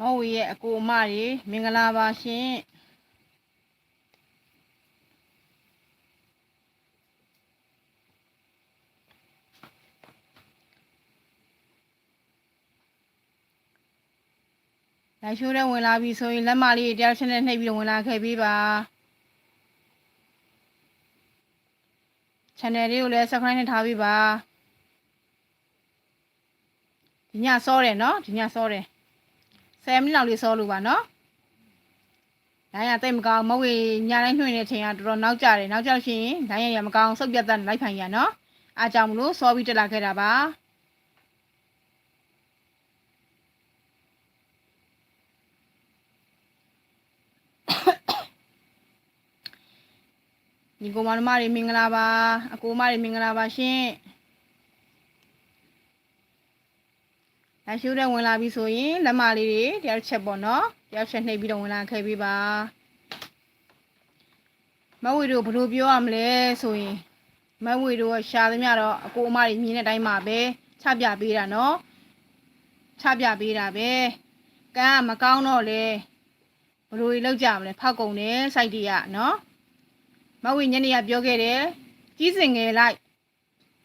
မောင်ဝေရဲ့အကိုအမတွေမင်္ဂလာပါရှင်လိုက်ရှိုးတဲ့ဝင်လာပြီဆိုရင်လက်မလေးတယောက်ချင်းနဲ့နှိပ်ပြီးတော့ဝင်လာခဲ့ပေးပါ channel လေးကိုလည်း subscribe နဲ့ထားပေးပါဒီညစောတယ်နော်ဒီညစောတယ် 10မိနစ်လောက်လေးစောလို့ပါနော်ဒါရတိတ်မကောင်းမဟုတ်ရင်ညတိုင်းနှွှင့်တဲ့အချိန်ကတော်တော်နောက်ကျတယ်နောက်ကျလို့ရှိရင်ဒါရရမကောင်းစုပ်ပြတ်တဲ့လိုက်ဖိုင်ရနော်အားကြောင့်မလို့စောပြီးတက်လာခဲ့တာပါညီကောင်မတို့မတွေမင်္ဂလာပါအကိုမတွေမင်္ဂလာပါရှင် လက်ရှိုးတဲ့ဝင်လာပြီဆိုရင်လက်မလေးတွေတယောက်ချက်ပေါ့နော်တယောက်ချက်နှိပ်ပြီးတော့ဝင်လာခဲ့ပြီးပါမဝေတို့ဘယ်လိုပြောရမလဲဆိုရင်မဝေတို့ကရှာသမျှတော့အကိုအမတွေမြင်တဲ့အတိုင်းမှာပဲချပြပေးတာနော်ချပြပေးတာပဲကံကမကောင်းတော့လေဘယ်လိုကြီးလောက်ကြမလဲဖောက်ကုန်တယ်စိုက်တရနော်မဝိညနေကပြောခဲ့တယ်ကြီးစင်ငယ်လိုက်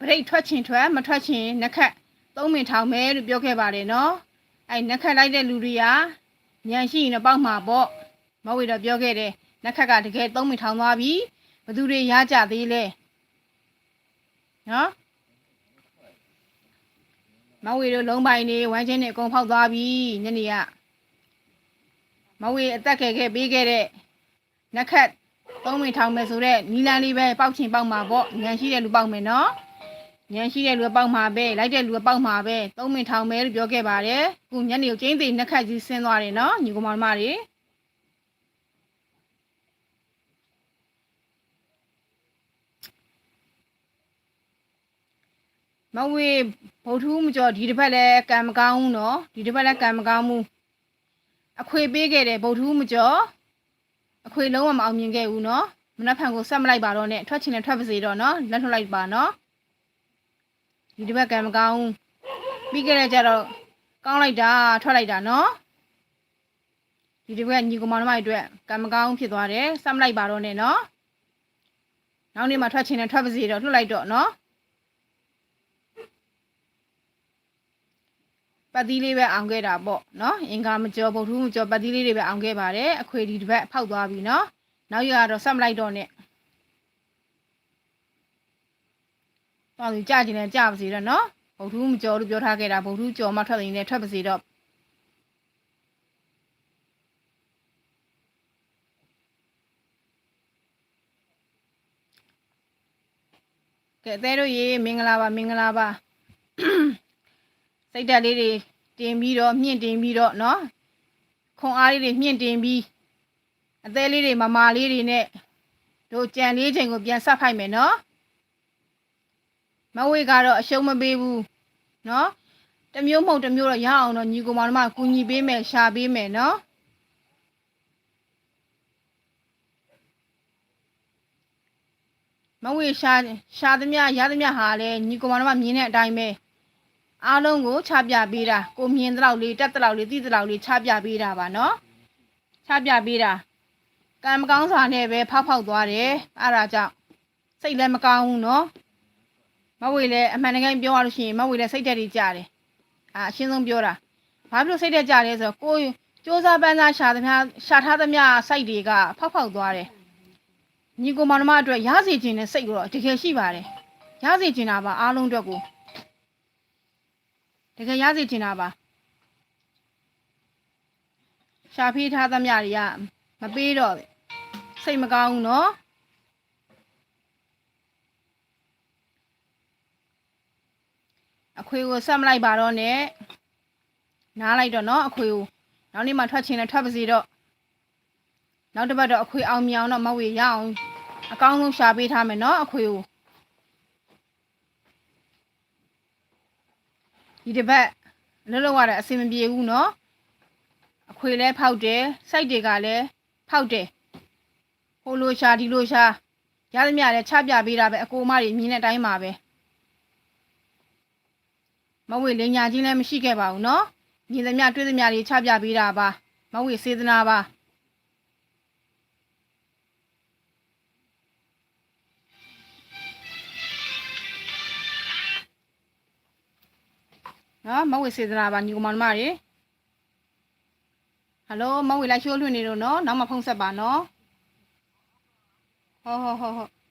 ဗရိတ်ထွက်ချင်ထွက်မထွက်ချင်နှက်ခတ် သုံးမင်ထောင်မဲလို့ပြောခဲ့ပါတယ်နော်အဲနှက်ခတ်လိုက်တဲ့လူတွေကညံရှိရင်တော့ပေါက်မှာပေါ့မဝိတော့ပြောခဲ့တယ်နှက်ခတ်ကတကယ်သုံးမင်ထောင်သွားပြီဘသူတွေရကြသေးလဲနော်မဝေတို့လုံးပိုင်နေဝမ်းချင်းနေအကုန်ဖောက်သွားပြီညနေကမဝေအသက်ခဲခဲပေးခဲ့တဲ့နှက်ခတ်သုံးမိထောင်မယ်ဆိုတော့နီလန်လေးပဲပေါက်ချင်ပေါက်မှာပေါ့ညံရှိတဲ့လူပေါက်မယ်နော် ဉာဏ်ရှိတဲ့လူကပေါက်မှာပဲလိုက်တဲ့လူကပေါက်မှာပဲသုံးမင်ထောင်ပဲလို့ပြောခဲ့ပါတယ်အခုညနေကိုကျင်းသိနှစ်ခတ်ကြီးဆင်းသွားတယ်နော်ညီကောင်မတွေမဝေဗုဒ္ဓဦးမကျော်ဒီတစ်ဖက်လည်းကံမကောင်းဘူးနော်ဒီတစ်ဖက်လည်းကံမကောင်းဘူးအခွေပေးခဲ့တယ်ဗုဒ္ဓဦးမကျော်အခွေလုံးဝမအောင်မြင်ခဲ့ဘူးနော်မနှက်ဖန်ကိုဆက်မလိုက်ပါတော့နဲ့ထွက်ချင်တယ်ထွက်ပါစေတော့နော်လက်ထုတ်လိုက်ပါနော် ဒီတစ်ဘက်ကံမကောင်းဘူးပြီးခဲ့တဲ့ကြတော့ကောင်းလိုက်တာထွက်လိုက်တာနော်ဒီတစ်ဘက်ကညီကောင်မတို့အတွက်ကံမကောင်းဖြစ်သွားတယ်စမလိုက်ပါတော့နဲ့နော်နောက်နေ့မှထွက်ချင်တယ်ထွက်ပါစေတော့လွတ်လိုက်တော့နော်ပတ်သီးလေးပဲအောင်ခဲ့တာပေါ့နော်အင်္ဂါမကျော်ဗုဒ္ဓမကျော်ပတ်သီးလေးတွေပဲအောင်ခဲ့ပါတယ်အခွေဒီတစ်ဘက်ဖောက်သွားပြီနော်နောက်ရကတော့စမလိုက်တော့နဲ့ တော်သူကြကျင်လဲကြပါစေတော့နော်ဗုဒ္ဓမကျော်လို့ပြောထားခဲ့တာဗုဒ္ဓကျော်မှထွက်နေတယ်ထွက်ပါစေတော့ကဲအသေးတို့ရေမင်္ဂလာပါမင်္ဂလာပါ စိတ်ဓာတ်လေးတွေတင်ပြီးတော့မြင့်တင်ပြီးတော့เนาะခွန်အားလေးတွေမြင့်တင်ပြီးအသေးလေးတွေမမာလေးတွေနဲ့တို့ကြံလေးချိန်ကိုပြန်ဆက်ဖိုက်မယ်เนาะ မဝေကတော့အရှုံးမပေးဘူးနော်တမျိုးမဟုတ်တမျိုးတော့ရအောင်တော့ညီကောင်မောင်တို့မှကူညီပေးမယ်ရှာပေးမယ်နော်မဝေရှာရှာသမျှရသမျှဟာလည်းညီကောင်မောင်တို့မှမြင်တဲ့အတိုင်းပဲအားလုံးကိုချပြပေးတာကိုမြင်တဲ့လောက်လေးတက်တဲ့လောက်လေးသိတဲ့လောက်လေးချပြပေးတာပါနော်ချပြပေးတာကံမကောင်းစာနဲ့ပဲဖောက်ဖောက်သွားတယ်အဲ့ဒါကြောင့်စိတ်လည်းမကောင်းဘူးနော် မဝေလည်းအမှန်တကယ်ပြောရလို့ရှိရင်မဝေလည်းစိတ်တက်တွေကြတယ်အာအရှင်းဆုံးပြောတာဘာဖြစ်လို့စိတ်တက်ကြလဲဆိုတော့ကိုစ조사ပန်းစားရှာသမျှရှာထားသမျှစိုက်တွေကဖောက်ဖောက်သွားတယ်ညီကိုမောင်နှမအတွက်ရစေခြင်းနဲ့စိတ်ကတော့တကယ်ရှိပါတယ်ရစေခြင်းတာပါအားလုံးအတွက်ကိုတကယ်ရစေချင်တာပါရှာဖေးထားသမျှတွေကမပေးတော့ဘူးစိတ်မကောင်းဘူးနော် အခွေကိုဆက်မလိုက်ပါတော့နဲ့နားလိုက်တော့နော်အခွေကိုနောက်နေ့မှထွက်ချင်တယ်ထွက်ပါစေတော့နောက်တစ်ပတ်တော့အခွေအောင်မြောင်တော့မဝေရအောင်အကောင်းဆုံးရှာပေးထားမယ်နော်အခွေကိုဒီတစ်ပတ်လွတ်လွတ်ရတဲ့အဆင်မပြေဘူးနော်အခွေလည်းဖောက်တယ်စိုက်တွေကလည်းဖောက်တယ်ဟိုလိုရှာဒီလိုရှာရသမျှလည်းချပြပေးတာပဲအကိုမတွေမြင်တဲ့အတိုင်းပါပဲ။ မဝေလင်ညာချင်းလည်းမရှိခဲ့ပါဘူးနော်မြင်သမျှတွေ့သမျှတွေချပြပေးတာပါမဝေစေတနာပါနော်မဝေစေတနာပါညီကောင်မတို့တွေဟယ်လိုမဝေလိုက်ရှိုးလွှင့်နေတော့နော်နောက်မှဖုန်းဆက်ပါနော်ဟုတ်ဟုတ်ဟုတ်ဟုတ်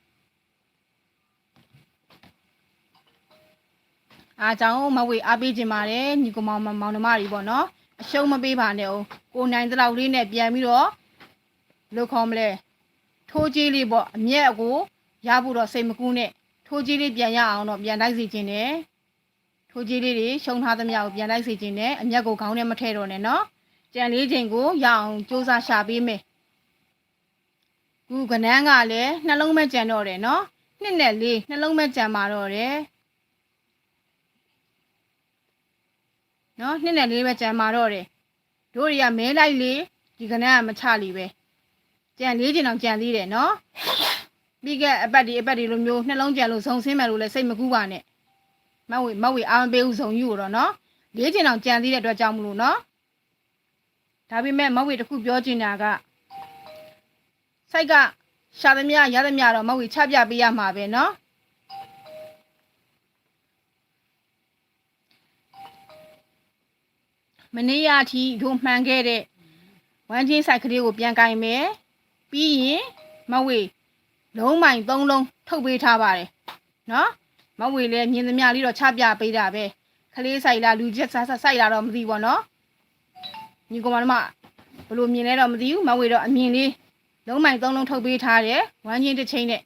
အားကြောင့်မဝေအားပေးခြင်းပါတယ်ညီကောင်မောင်မောင်နှမတွေပေါ့နော်အရှုံးမပေးပါနဲ့အောင်ကိုနိုင်တဲ့လောက်လေးနဲ့ပြန်ပြီးတော့လို့ခေါ်မလဲထိုးကြီးလေးပေါ့အမျက်အကိုရဖို့တော့စိတ်မကူးနဲ့ထိုးကြီးလေးပြန်ရအောင်တော့ပြန်လိုက်စီခြင်းနဲ့ထိုးကြီးလေးတွေရှုံထားသမျှကိုပြန်လိုက်စေခြင်းနဲ့အမျက်ကိုခေါင်းထဲမထည့်တော့နဲ့နော်ကြံလေးချိန်ကိုရအောင်စူးစမ်းရှာပေးမယ်ခုကနန်းကလည်းနှလုံးမဲ့ကြံတော့တယ်နော်နှစ်နဲ့လေးနှလုံးမဲ့ကြံมาတော့တယ် နော်နှစ်နဲ့လေးပဲကြံมาတော့တယ်တို့တွေကမဲလိုက်လေဒီကနန်းကမချလီပဲကြံလေးချိန်အောင်ကြံသေးတယ်နော်ပြီးကအပတ်ဒီအပတ်ဒီလိုမျိုးနှလုံးကြံလို့ဇုံဆင်းမယ်လို့လည်းစိတ်မကူးပါနဲ့မဝေမဝေအာမပေးဦးဆုံးယူတော့နော်လေးချင်အောင်ကြံသေးတဲ့အတွက်ကြောင့်မလို့နော်ဒါပေမဲ့မဝေတခုပြောချင်တာကစိုက်ကရှာသမျှရသမျှတော့မဝေချပြပေးရမှာပဲနော် မနေ့ကအထိတို့မှန်ခဲ့တဲ့ဝမ်းချင်းဆိုင်ကလေးကိုပြန်ကင်မယ်ပြီးရင်မဝေလုံးမိုင်၃လုံးထုတ်ပေးထားပါတယ်နော်မဝေလဲမြင်သမျှလေးတော့ချပြပေးတာပဲခလေးဆိုင်လားလူချက်ဆဆဆိုင်လာတော့မသိဘူးနော်ညီကောင်မတို့မဘလို့မြင်လဲတော့မသိဘူးမဝေတော့အမြင်လေးလုံးမိုင်သုံးလုံးထုတ်ပေးထားတယ်ဝမ်းချင်းတစ်ချိန်နဲ့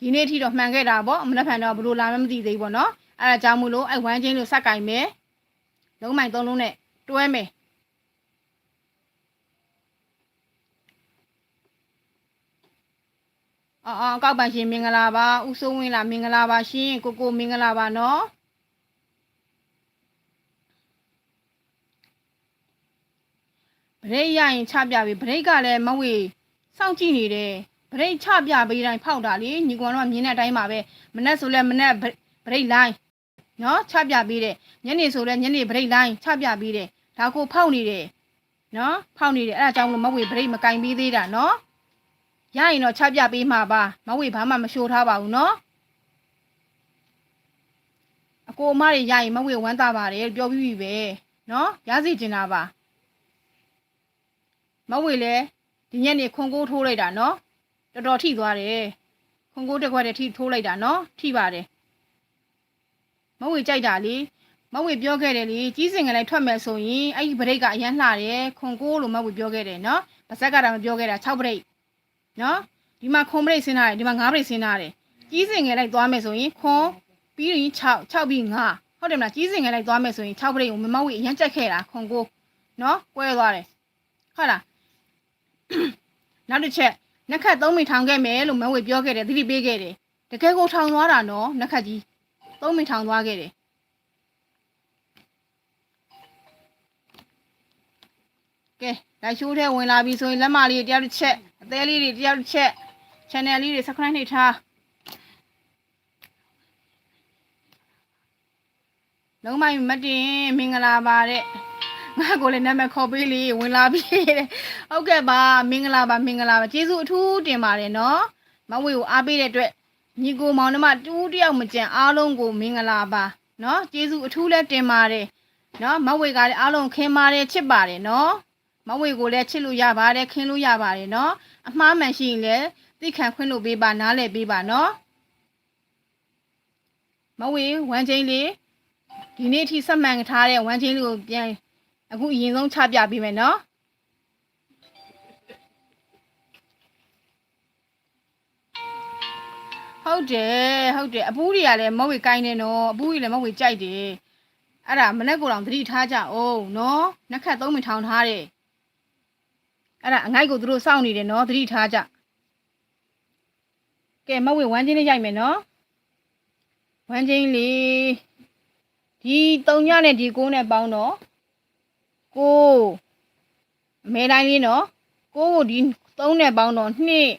ဒီနေ့အထိတော့မှန်ခဲ့တာပေါ့မနှက်ဖန်တော့ဘလို့လာမှမသိသေးဘူးပေါ့နော်အဲ့ဒါကြောင့်မို့လို့အဲ့ဝမ်းချင်းလို့စက်ကင်မယ် လုံးမိုင်သုံးလုံးနဲ့တွဲမယ်အော်အော်ကောက်ပန်ရှင်မင်္ဂလာပါဦးစိုးဝင်းလားမင်္ဂလာပါရှင်ကိုကိုမင်္ဂလာပါနော်ဗရိတ်ရရင်ချပြပြီဗရိတ်ကလည်းမဝေစောင့်ကြည့်နေတယ်ဗရိတ်ချပြပေးတိုင်းဖောက်တာလေညီကောင်တော့မြင်တဲ့အတိုင်းပါပဲမနဲ့ဆိုလဲမနဲ့ဗရိတ်လိုင်း နော်ချပြပေးတယ်ညနေဆိုလဲညနေဗရိတ်လိုင်းချပြပေးတယ်ဒါကိုဖောက်နေတယ်နော်ဖောက်နေတယ်အဲ့ဒါကြောင့်မလို့မဝေဗရိတ်မကင်ပေးသေးတာနော်ရရင်တော့ချပြပေးမှာပါမဝေဘာမှမရှိုးထားပါဘူးနော်အကိုအမတွေရရင်မဝေဝမ်းသာပါတယ်ပြောပြီးပြီပဲနော်ရစီကျင်တာပါမဝေလည်းဒီညနေခွန်ကိုးထိုးလိုက်တာနော်တော်တော်ထိသွားတယ်ခွန်ကိုးတစ်ခွက်တည်းထိထိုးလိုက်တာနော်ထိပါတယ် မဝေကြိုက်တာလေမဝေပြောခဲ့တယ်လေကြီးစင်ကလေးထွက်မယ်ဆိုရင်အဲ့ဒီဗရိတ်ကအရန်လှတယ်ခွန်ကိုးလို့မဝေပြောခဲ့တယ်နော်ပါဇက်ကတော့မပြောခဲ့တာ6ဗရိတ်နော်ဒီမှာခွန်ဗရိတ်ဆင်းထားတယ်ဒီမှာ9ဗရိတ်ဆင်းထားတယ်ကြီးစင်ငယ်လိုက်သွားမယ်ဆိုရင်ခွန်ပြီးရင်6 6ပြီး9ဟုတ်တယ်မလားကြီးစင်ငယ်လိုက်သွားမယ်ဆိုရင်6ဗရိတ်ကိုမမဝေအရန်ကြက်ခဲ့တာခွန်ကိုနော်ကွဲသွားတယ်ဟုတ်လားနောက်တစ်ချက်နှက်ခတ်3မိထောင်ခဲ့မယ်လို့မဝေပြောခဲ့တယ်သတိပေးခဲ့တယ်တကယ်ကိုထောင်သွားတာနော်နှက်ခတ်ကြီး 3မိထောင်သွားခဲ့တယ်ကဲလိုက်ရှိုးထဲဝင်လာပြီဆိုရင်လက်မလေးတယောက်တစ်ချက်အသေးလေးတွေတယောက်တစ်ချက် channel လေးတွေ subscribe နှိပ်ထားလုံးမိုင်မတင်မင်္ဂလာပါတဲ့ငါကိုလည်းနာမည်ခေါ်ပေးလေဝင်လာပြီတဲ့ဟုတ်ကဲ့ပါမင်္ဂလာပါမင်္ဂလာပါကျေးဇူးအထူးတင်ပါတယ်နော်မဝေကိုအားပေးတဲ့အတွက် ညီကိုမောင်နှမတူးတယောက်မကြံအားလုံးကိုမင်္ဂလာပါနော်ကျေးဇူးအထူးလည်းတင်ပါတယ်နော်မဝေကလည်းအားလုံးခင်ပါတယ်ချစ်ပါတယ်နော်မဝေကိုလည်းချစ်လို့ရပါတယ်ခင်လို့ရပါတယ်နော်အမှားမှန်ရှိရင်လည်းသိခံခွင့်လို့ပေးပါနားလည်ပေးပါနော်မဝေဝမ်းချင်းလေးဒီနေ့အထိဆက်မှန်ထားတဲ့ဝမ်းချင်းလေးကိုပြန်အခုအရင်ဆုံးချပြပေးမယ်နော် ဟုတ်တယ်ဟုတ်တယ်အပူးတွေကလည်းမဝေကိုင်းနေနော်အပူးတွေလည်းမဝေကြိုက်တယ်အဲ့ဒါမနေ့ကတော့သတိထားကြအောင်နော်နှက်ခတ်သုံးမိထောင်ထားတယ်အဲ့ဒါအငိုက်ကိုသူတို့စောင့်နေတယ်နော်သတိထားကြကဲမဝေဝမ်းချင်းလေးရိုက်မယ်နော်ဝမ်းချင်းလေးဒီ၃ညနဲ့ဒီ9နဲ့ပေါင်းတော့ကိုအမဲတိုင်းလေးနော်ကိုကိုဒီ3နဲ့ပေါင်းတော့နှစ်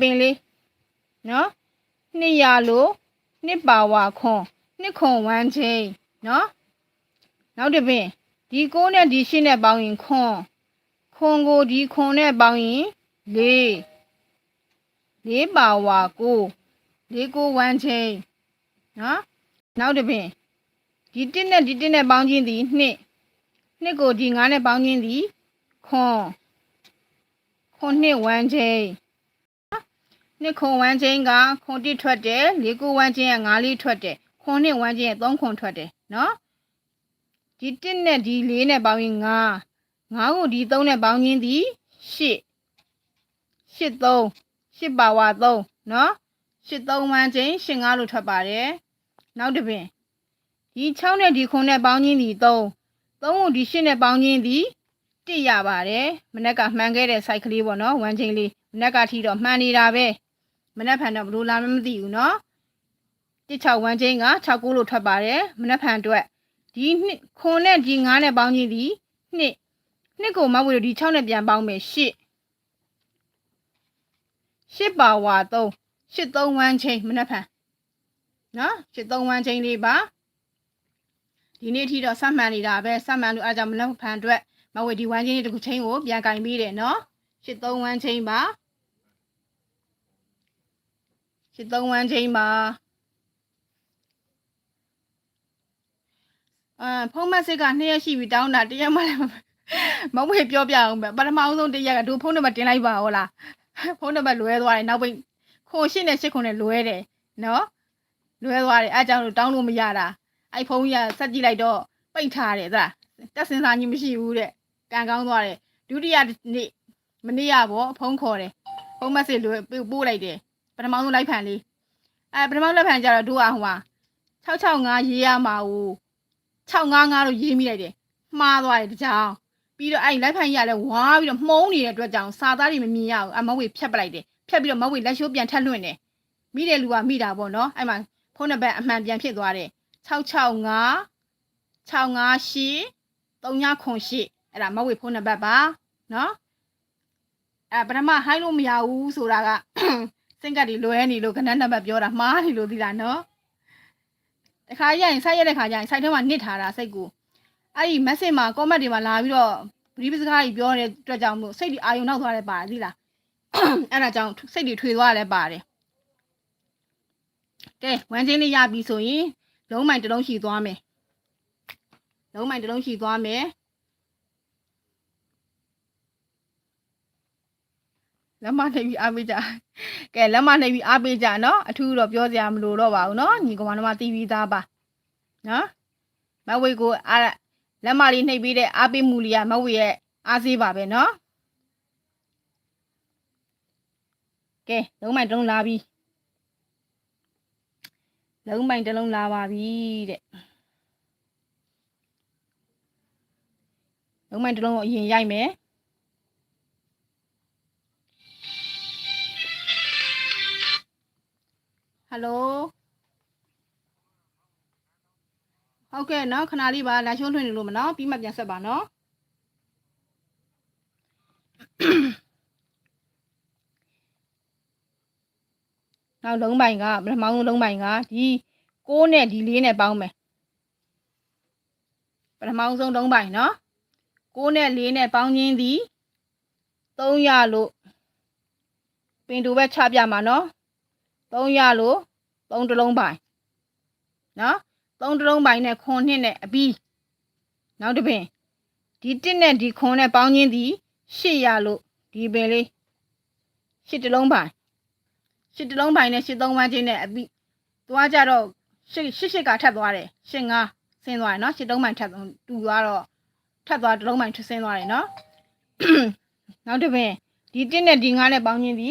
ပင်လေးနော် နှစ်ရလို့နှစ်ပါဝါခွန်နှစ်ခွန်ဝမ်းချင်းနော်နောက်တစ်ပင်ဒီကိုနဲ့ဒီရှင်းနဲ့ပေါင်းရင်ခွန်ခွန်ကိုဒီခွန်နဲ့ပေါင်းရင်လေးလေးပါဝါကိုလေးကိုဝမ်းချင်းနော်နောက်တစ်ပင်ဒီတစ်နဲ့ဒီတစ်နဲ့ပေါင်းခြင်းသည်နှစ်နှစ်ကိုဒီငါးနဲ့ပေါင်းခြင်းသည်ခွန်ခွန်နှစ်ဝမ်းချင်း နှစ်ခွန်ဝမ်းချင်းကခွန်တိထွက်တယ်လေးခုဝမ်းချင်းကငါးလေးထွက်တယ်ခွန်နှစ်ဝမ်းချင်းကသုံးခွန်ထွက်တယ်နော်ဒီတစ်နဲ့ဒီလေးနဲ့ပေါင်းရင်ငါးငါးကိုဒီသုံးနဲ့ပေါင်းရင်ဒီရှစ်ရှစ်သုံးရှစ်ပါဝါသုံးနော်ရှစ်သုံးဝမ်းချင်းရှစ်ငါးလို့ထွက်ပါတယ်နောက်တစ်ပင်ဒီ6နဲ့ဒီ9နဲ့ပေါင်းချင်းဒီ3 3ကိုဒီ10နဲ့ပေါင်းချင်းဒီ1ရပါတယ်မနက်ကမှန်ခဲ့တဲ့ site ကလေးပေါ့နော်ဝမ်းချင်းလေးမနက်ကထီတော့မှန်နေတာပဲ မနက်ဖြန်တော့ဘလို့လာမသိဘူးเนาะ16ဝမ်းချင်းက6 9လို့ထွက်ပါတယ်မနက်ဖြန်အတွက် ဒီနှစ်ခွန်နဲ့ဒီ9နဲ့ပေါင်းခြင်းဒီနှစ်နှစ်ကိုမဟုတ်ဘူးဒီ6နဲ့ပြန်ပေါင်းမယ်8 8ပါဝါ3 8 3ဝမ်းချင်းမနှက်ဖန်နော်8 3ဝမ်းချင်းလေးပါဒီနေ့ထိတော့စမှန်နေတာပဲစမှန်လို့အားကြောင့်မနှက်ဖန်အတွက်မဝေဒီဝမ်းချင်းလေးတစ်ခုချင်းကိုပြန်ကင်ပြီးတယ်နော်8 3ဝမ်းချင်းပါ 8 3ဝမ်းချင်းပါအာဖုံးမစစ်ကနှစ်ရက်ရှိပြီတောင်းတာတရက်မှလည်းမမဝေပြောပြအောင်ပဲပထမအောင်ဆုံးတရက်ကတို့ဖုန်းနံပါတ်တင်လိုက်ပါဟုတ်လားဖုန်းနံပါတ်လွဲသွားတယ်နောက်ပိတ်ခွန်ရှင်းနဲ့ရှစ်ခွန်နဲ့လွဲတယ်နော်လွဲသွားတယ်အဲအကြောင်းလို့တောင်းလို့မရတာအဲ့ဖုန်းကြီးကဆက်ကြည့်လိုက်တော့ပိတ်ထားတယ်သလားတက်စင်စာကြီးမရှိဘူးတဲ့ကံကောင်းသွားတယ်ဒုတိယနေ့မနေ့ကပေါ့ဖုန်းခေါ်တယ်ဖုန်းမစစ်လွဲပို့လိုက်တယ် ပထမဆုံးလိုက်ဖန်လေးအဲပထမဆုံးလိုက်ဖန်ကြတော့တို့ကဟိုမှာ665ရေးရမှာဟို655လို့ရေးမိလိုက်တယ်မှားသွားတယ်တကြောင်ပြီးတော့အဲ့လိုက်ဖိုင်ကြီးကလည်းဝါပြီးတော့မှုံးနေတဲ့အတွက်ကြောင့်စာသားတွေမမြင်ရဘူးအမဝေဖြတ်ပလိုက်တယ်ဖြတ်ပြီးတော့မဝေလက်ရှိုးပြန်ထက်လွင့်တယ်မိတဲ့လူကမိတာပေါ့နော်အဲ့မှာဖုန်းနံပါတ်အမှန်ပြန်ဖြစ်သွားတယ်665 658 3908အဲ့ဒါမဝေဖုန်းနံပါတ်ပါနော်အဲ့ပထမဟိုင်းလို့မရဘူးဆိုတာက စင်ကတ်တွေလွဲနေလို့ခဏနံပါတ်ပြောတာမှားနေလို့သိလားနော်တခါရရင်ဆိုင်ရတဲ့ခါကျရင်ဆိုင်ထဲမှာနစ်ထားတာစိတ်ကိုအဲ့ဒီ message မှာ comment တွေမှာလာပြီးတော့ဗီဒီယိုစကားကြီးပြောတဲ့အတွက်ကြောင့်မို့စိတ်တွေအာရုံနောက်သွားတယ်ပါတယ်သိလားအဲ့ဒါကြောင့်စိတ်တွေထွေသွားတယ်ပါတယ်ကဲဝမ်းချင်းလေးရပြီဆိုရင်လုံးမိုင်တစ်လုံးရှိသွားမယ်လုံးမိုင်တစ်လုံးရှိသွားမယ် လက်မနေပြီးအားပေးကြကဲလက်မနေပြီးအားပေးကြနော်အထူးတော့ပြောစရာမလိုတော့ပါဘူးနော်ညီကောင်မတို့တီးပြီးသားပါနော်မဝေကိုအားလက်မလေးနှိပ်ပြီးတဲ့အားပေးမှုလေးကမဝေရဲ့အားစေးပါပဲနော်ကဲလုံးမိုင်တစ်လုံးလာပြီလုံးမိုင်တစ်လုံးလာပါပြီတဲ့လုံးမိုင်တစ်လုံးကိုအရင်ရိုက်မယ် ဟယ်လိုဟုတ်ကဲ့နော်ခဏလေးပါလာရှုံးထွင်နေလို့မနော်ပြီးမှပြန်ဆက်ပါနော်နောက်လုံးပိုင်ကပထမဆုံးလုံးပိုင်ကဒီ6နဲ့ဒီ4နဲ့ပေါင်းမယ်ပထမဆုံးလုံးပိုင်နော်6နဲ့4နဲ့ပေါင်းခြင်းသည်300လို့ပင်တူပဲချပြမှာနော် 300လို့3တလုံးပိုင်နော်3တလုံးပိုင်နဲ့ခွန်နှစ်နဲ့အပြီးနောက်တစ်ပင်ဒီ1နဲ့ဒီခွန်နဲ့ပေါင်းခြင်းသည်800လို့ဒီပင်လေး8တလုံးပိုင်ရှစ်တလုံးပိုင်းနဲ့ရှစ်သုံးဝမ်းချင်းနဲ့အပြီးသွားကြတော့ရှစ်ရှစ်ရှစ်ကထပ်သွားတယ်ရှစ်ငါဆင်းသွားတယ်နော်ရှစ်သုံးပိုင်းထပ်တူသွားတော့ထပ်သွားတလုံးပိုင်းထပ်ဆင်းသွားတယ်နော်နောက်တစ်ပင်ဒီ1နဲ့ဒီ9နဲ့ပေါင်းချင်းဒီ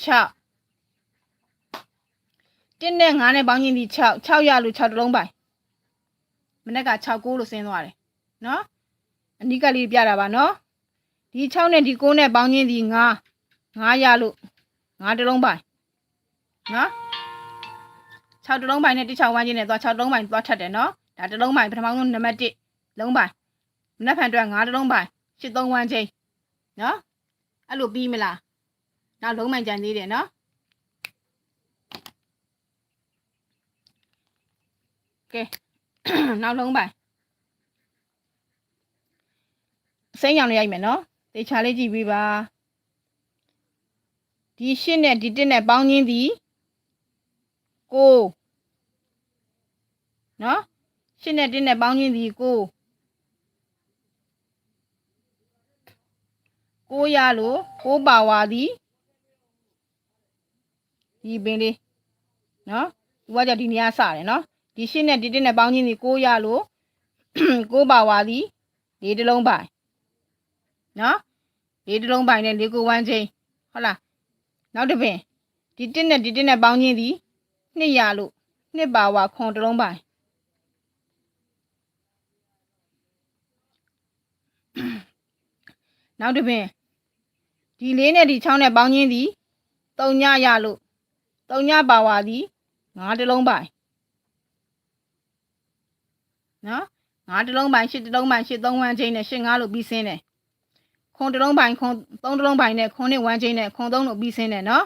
6 1နဲ့9နဲ့ပေါင်းချင်းဒီ6 6ရလို့6တလုံးပိုင်းမနေ့က6 9လို့ဆင်းသွားတယ်နော်အနိကလေးပြတာပါနော်ဒီ6နဲ့ဒီ9နဲ့ပေါင်းချင်းဒီ9 9ရလို့9တလုံးပိုင်နော်6တလုံးပိုင်နဲ့16ဝန်းချင်းနဲ့သွား6တလုံးပိုင်သွားထပ်တယ်နော်ဒါတလုံးပိုင်ပထမဆုံးနံပါတ်1လုံးပိုင်မနက်ဖြန်အတွက်9တလုံးပိုင်8 3ဝန်းချင်းနော်အဲ့လိုပြီးမလား နောက်လုံးပိုင်ကြံသေးတယ်နော်ကဲနောက်လုံးပိုင်အစိမ်းရောင်လေးရိုက်မယ်နော်တေချာလေးကြည့်ပြီးပါဒီရှစ်နဲ့ဒီတစ်နဲ့ပေါင်းချင်းသည်ကိုနော်ရှစ်နဲ့တစ်နဲ့ပေါင်းချင်းသည်ကိုကိုရလို့ကိုပါဝါသည် ဒီပင်လေးနော်ဒီကကြောင့်ဒီနေရာစတယ်နော်ဒီရှင်းနဲ့ဒီတစ်နဲ့ပေါင်းချင်းဒီ6ရလို့6ပါဝါသည်လေးတစ်လုံးပိုင်နော်လေးတစ်လုံးပိုင်နဲ့လေးကိုဝမ်းချင်းဟုတ်လားနောက်တစ်ပင်ဒီတစ်နဲ့ဒီတစ်နဲ့ပေါင်းချင်းသည်2ရလို့2ပါဝါခွန်တစ်လုံးပိုင်နောက်တစ်ပင်ဒီလေးနဲ့ဒီ6နဲ့ပေါင်းချင်းသည်3ညရလို့ 3ညပါဝါသည်9တစ်လုံးပိုင်နော်9တစ်လုံးပိုင်10တစ်လုံးပိုင်10 3ဝမ်းချင်းနဲ့10 5လို့ပြီးစင်းတယ်ခွန်တစ်လုံးပိုင်ခွန်3တစ်လုံးပိုင်နဲ့ခွန်နဲ့ဝမ်းချင်းနဲ့ခွန်3လို့ပြီးစင်းတယ်နော်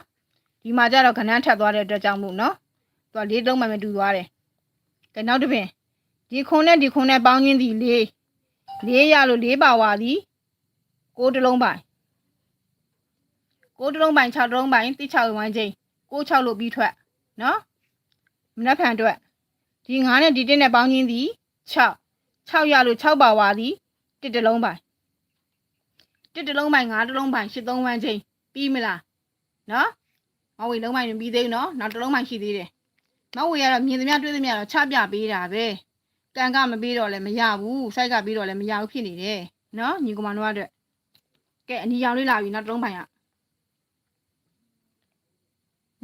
ဒီမှာကျတော့ခဏန်းထပ်သွားတဲ့အတွက်ကြောင့်မို့နော်သူကလေးလုံးမှမတူသွားတယ်ကဲနောက်တစ်ပင်ဒီခွန်နဲ့ဒီခွန်နဲ့ပေါင်းချင်းသည်၄၄ရလို့၄ပါဝါသည်6တစ်လုံးပိုင်6တစ်လုံးပိုင်6တစ်လုံးပိုင်တိ6ဝမ်းချင်း 6 6လို့ပြီးထွက်နော်မနှက်ဖန်အတွက်ဒီ9နဲ့ဒီ1နဲ့ပေါင်းချင်းသည်6 6ရလို့6ပါဝါသည်တစ်တလုံးပိုင်တစ်တလုံးပိုင်9တလုံးပိုင်8 3ဝမ်းချင်းပြီးမလားနော်မဝေလုံးပိုင်ပြီးသေးဘူးနော်နောက်တလုံးပိုင်ရှိသေးတယ်မဝေကတော့မြင်သမျှတွေ့သမျှတော့ချပြပေးတာပဲကံကမပေးတော့လည်းမရဘူးစိုက်ကပေးတော့လည်းမရဘူးဖြစ်နေတယ်နော်ညီကောင်မတို့အတွက်ကဲအနီရောင်လေးလာပြီနောက်တလုံးပိုင်က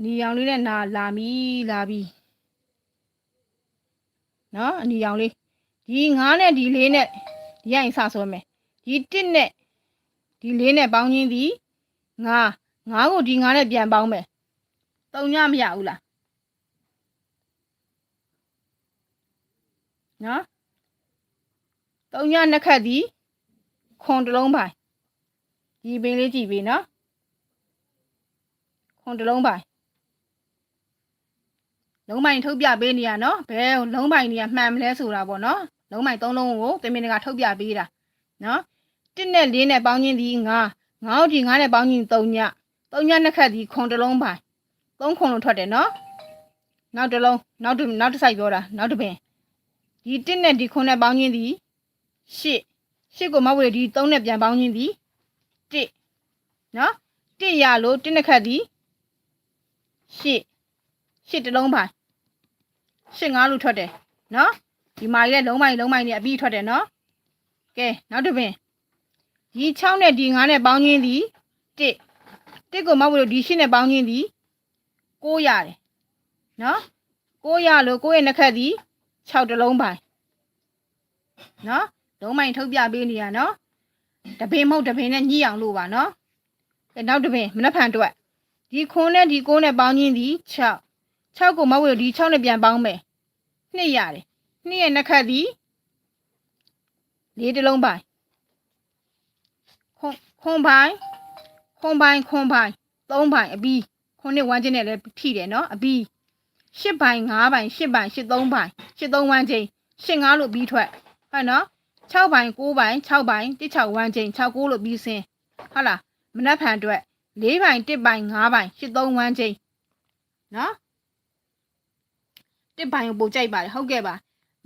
နီရောင်လေးနဲ့နာလာပြီလာပြီနော်အနီရောင်လေးဒီ9နဲ့ဒီ4နဲ့ဒီရင်စဆိုမယ်ဒီ1နဲ့ဒီ4နဲ့ပေါင်းချင်းဒီ9 9ကိုဒီ9နဲ့ပြန်ပေါင်းမယ်3ညမရဘူးလားနော်3ညနှစ်ခတ်ဒီခွန်တစ်လုံးပိုင်ဒီပင်လေးကြည့်ပြီနော်ခွန်တစ်လုံးပိုင် လုံးပိုင်ထုတ်ပြပေးနေရနော်ဘယ်လုံးပိုင်နေရမှန်မလဲဆိုတာပေါ့နော်လုံးပိုင်သုံးလုံးကိုတင်မင်ကထုတ်ပြပေးတာနော်တစ်နဲ့လေးနဲ့ပေါင်းချင်းဒီ9 9ဟုတ်ဒီ9နဲ့ပေါင်းချင်း3ည3ညနှစ်ခတ်ဒီခွန်တစ်လုံးပိုင်3ခွန်လို့ထွက်တယ်နော်နောက်တစ်လုံးနောက်တစ်နောက်တစ်ဆိုင်ပြောတာနောက်တစ်ပင်ဒီတစ်နဲ့ဒီခွန်နဲ့ပေါင်းချင်းဒီ8 8ကိုမဟုတ်ဘူးဒီ3နဲ့ပြန်ပေါင်းချင်းဒီ1နော်1ရလို့1နှစ်ခတ်ဒီ8 8 တစ်လုံးပိုင်ရှစ်ငါးလို့ထွက်တယ်နော်ဒီမာကြီးလည်းလုံးမိုင်လုံးမိုင်နဲ့အပြီးထွက်တယ်နော်ကဲနောက်တစ်ပင်ဒီ6နဲ့ဒီ9နဲ့ပေါင်းချင်းသည်1 1ကိုမဟုတ်ဘူးဒီ8နဲ့ပေါင်းချင်းသည်9ရတယ်နော်9ရလို့9ရဲ့နှစ်ခက်သည်6တလုံးပိုင်နော်လုံးမိုင်ထုတ်ပြပေးနေရနော်တပင်မဟုတ်တပင်နဲ့ညှိအောင်လို့ပါနော်ကဲနောက်တပင်မနှက်ဖန်တွက်ဒီခွန်းနဲ့ဒီ9နဲ့ပေါင်းချင်းသည်6 6ကိုမဟုတ်ဒီ6နဲ့ပြန်ပေါင်းမယ်နှစ်ရတယ်နှစ်ရဲ့နှစ်ခတ်သည်လေးတလုံးပိုင်ခွန်ခွန်ပိုင်ခွန်ပိုင်ခွန်ပိုင်သုံးပိုင်အပြီးခွန်နဲ့ဝမ်းချင်းနဲ့လည်းထိတယ်နော်အပြီးရှစ်ပိုင်၅ပိုင်ရှစ်ပိုင်ရှစ်သုံးပိုင်ရှစ်သုံးဝမ်းချင်းရှစ်ငါးလို့ပြီးထွက်ဟုတ်နော်6ပိုင်9ပိုင်6ပိုင်16ဝမ်းချင်း6 9လို့ပြီးစင်းဟုတ်လားမနှက်ဖန်အတွက်4ပိုင်1ပိုင်5ပိုင်8 3ဝမ်းချင်းနော် တစ်ပိုင်ကိုပို့ကြိုက်ပါတယ်ဟုတ်ကဲ့ပါ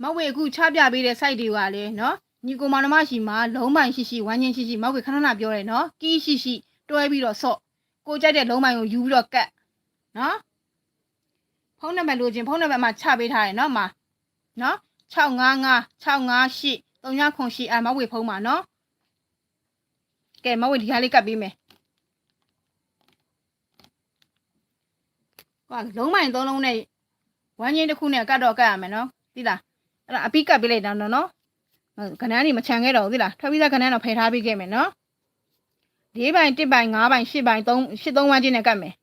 မဝေအခုချပြပေးတဲ့ site တွေကလည်းနော်ညီကိုမနမရှိမှာလုံးပိုင်ရှိရှိဝမ်းချင်းရှိရှိမဝေခဏခဏပြောတယ်နော်ကီးရှိရှိတွဲပြီးတော့ဆော့ကိုကြိုက်တဲ့လုံးပိုင်ကိုယူပြီးတော့ကတ်နော်ဖုန်းနံပါတ်လိုချင်ဖုန်းနံပါတ်မှာချပေးထားတယ်နော်မှာနော်655 658 3998အမဝေဖုန်းပါနော်ကဲမဝေဒီဟာလေးကတ်ပေးမယ်ကွာလုံးပိုင်သုံးလုံးနဲ့ ဝမ်းချင်းတစ်ခုနဲ့ကတ်တော့ကတ်ရမယ်နော်သိလားအဲ့ဒါအပိကတ်ပေးလိုက်တော့နော်ခဏန်းနေမချန်ခဲ့တော့ဘူးသိလားထွက်ပြီးသားခဏန်းတော့ဖယ်ထားပေးခဲ့မယ်နော်၄ပိုင်၁ပိုင်၅ပိုင်၈ပိုင်၃၈သုံးဝမ်းချင်းနဲ့ကတ်မယ်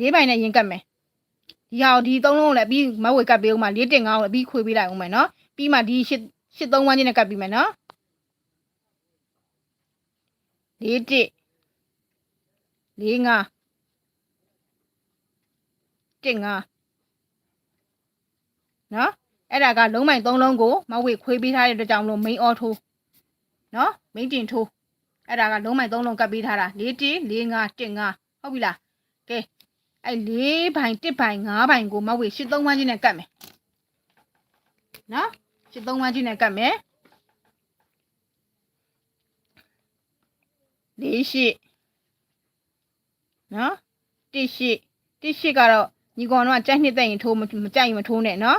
၄ပိုင်နဲ့ရင်ကတ်မယ်ဒီဟာဒီသုံးလုံးကိုလည်းပြီးမဝေကတ်ပေးဦးမှာ၄တင်၅ကိုလည်းပြီးခွေပေးလိုက်ဦးမယ်နော်ပြီးမှဒီ၈၈သုံးဝမ်းချင်းနဲ့ကတ်ပြီးမယ်နော်၄တစ်၄ငါတစ်ငါ နော်အဲ့ဒါကလုံးမိုင်၃လုံးကိုမဝေခွေးပေးထားတဲ့အတွက်ကြောင့်မလို့ main auto နော် main တင်ထိုးအဲ့ဒါကလုံးမိုင်၃လုံးကပ်ပေးထားတာ၄1 4 5 1 5ဟုတ်ပြီလားကဲအဲ့၄ဘိုင်1ဘိုင်5ဘိုင်ကိုမဝေ83ဝန်းချင်းနဲ့ကတ်မယ်နော်83ဝန်းချင်းနဲ့ကတ်မယ်၄ရှိနော်1ရှိ1ရှိကတော့ညီကောင်တော့ကြိုက်နှစ်သိမ့်ရင်ထိုးမမကြိုက်ရင်မထိုးနဲ့နော်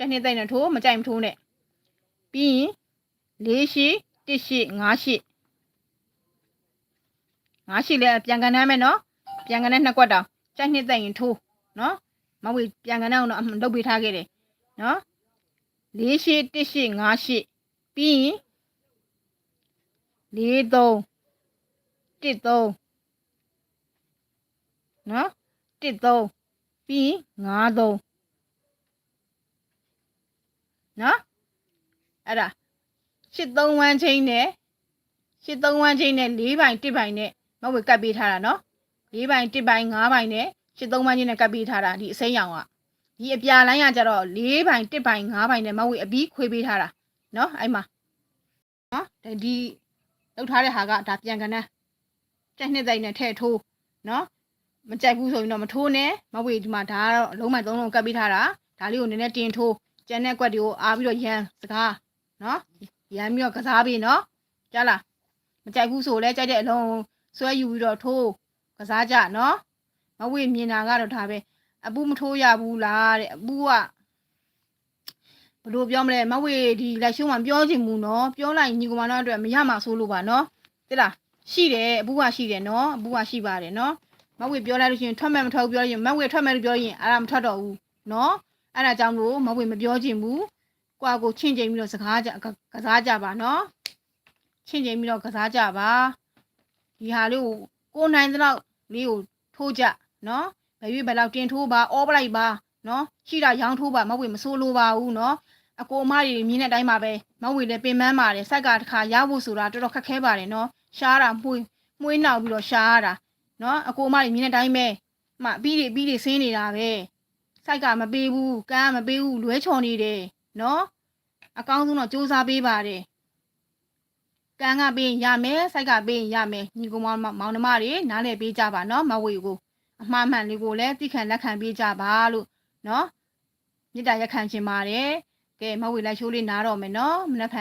ကြက်နှစ်သိမ့်နဲ့ထိုးမကြိုက်မထိုးနဲ့ပြီးရင်၄ရှိ၁ရှိ၅ရှိ၅ရှိလဲပြန်ကန်နှမ်းမယ်နော်ပြန်ကန်နှမ်းနှစ်ကွက်တောင်ကြက်နှစ်သိမ့်ရင်ထိုးနော်မဝေပြန်ကန်နှမ်းအောင်တော့လုပ်ပေးထားခဲ့တယ်နော်၄ရှိ၁ရှိ၅ရှိပြီးရင်၄၃တစ်၃နော်တစ်၃ပြီးရင်၅၃ နော်အဲ့ဒါ83ဝန်းချင်းနဲ့83ဝန်းချင်းနဲ့4ဘိုင်1ဘိုင်နဲ့မဟုတ်ဘူးကတ်ပေးထားတာနော်4ဘိုင်1ဘိုင်5ဘိုင်နဲ့83ဝန်းချင်းနဲ့ကတ်ပေးထားတာဒီအစိမ်းရောင်ကဒီအပြာလိုင်းကကြတော့4ဘိုင်1ဘိုင်5ဘိုင်နဲ့မဟုတ်ဘူးအပြီးခွေးပေးထားတာနော်အဲ့မှာနော်ဒီလောက်ထားတဲ့ဟာကဒါပြန်ကန်နဲ့တက်နှစ်သိမ့်နဲ့ထည့်ထိုးနော်မကြိုက်ဘူးဆိုရင်တော့မထိုးနဲ့မဟုတ်ဘူးဒီမှာဒါကတော့အလုံးမိုင်သုံးလုံးကတ်ပေးထားတာဒါလေးကိုနည်းနည်းတင်ထိုး ကျန်တဲ့ကွက်တွေကိုအားပြီးတော့ရန်စကားနော်ရန်ပြီးတော့ကစားပြီးနော်ကြားလားမကြိုက်ဘူးဆိုလဲကြိုက်တဲ့အလုံးဆွဲယူပြီးတော့ထိုးကစားကြနော်မဝေမြင်တာကတော့ဒါပဲအပူမထိုးရဘူးလားတဲ့အပူကဘယ်လိုပြောမလဲမဝေဒီလက်ရှုံးမှာပြောချင်ဘူးနော်ပြောလိုက်ညီကောင်မတို့အတွက်မရမှာဆိုလို့ပါနော်တိလားရှိတယ်အပူကရှိတယ်နော်အပူကရှိပါတယ်နော်မဝေပြောလိုက်လို့ရှိရင်ထွက်မဲ့မထွက်ဘူးပြောရင်မဝေထွက်မဲ့လို့ပြောရင်အဲ့ဒါမထွက်တော့ဘူးနော် အဲ့ဒါကြောင့်လို့မဝေမပြောချင်ဘူးကိုယ့်အကိုချင့်ချိန်ပြီးတော့စကားကြကစားကြပါနော်ချင့်ချိန်ပြီးတော့ကစားကြပါဒီဟာလေးကိုကိုယ်နိုင်တဲ့လောက်လေးကိုထိုးကြနော်ဘယ်ရွေးဘယ်လောက်တင်ထိုးပါအောပလိုက်ပါနော်ရှိတာရောင်းထိုးပါမဝေမဆိုးလို့ပါဘူးနော်အကိုအမတွေမြင်တဲ့အတိုင်းပါပဲမဝေလည်းပင်ပန်းပါတယ်စိုက်ကတစ်ခါရဖို့ဆိုတာတော်တော်ခက်ခဲပါတယ်နော်ရှားတာမှုမှုေးနောက်ပြီးတော့ရှားရတာနော်အကိုအမတွေမြင်တဲ့အတိုင်းပဲမှအပြီးတွေအပြီးတွေဆင်းနေတာပဲ စိုက်ကမပေးဘူးကန်းကမပေးဘူးလွဲချော်နေတယ်နော်အကောင်းဆုံးတော့စူးစမ်းပေးပါတယ်ကန်းကပေးရင်ရမယ်စိုက်ကပေးရင်ရမယ်ညီကောင်မောင်မောင်နှမတွေနားလည်ပေးကြပါနော်မဝေကိုအမှားမှန်လေးကိုလည်းသိခံလက်ခံပေးကြပါလို့နော်မေတ္တာရက်ခံခြင်းပါတယ်ကဲမဝေလိုက်ချိုးလေးနားတော့မယ်နော်မနေ့က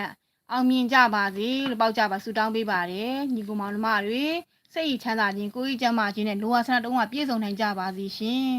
အောင်မြင်ကြပါစေလို့ပေါက်ကြပါဆုတောင်းပေးပါတယ်ညီကောင်မောင်နှမတွေစိတ်ချမ်းသာခြင်းကိုယ်ကြီးကျန်းမာခြင်းနဲ့လိုအပ်ဆန္ဒတုံးကပြည့်စုံနိုင်ကြပါစေရှင်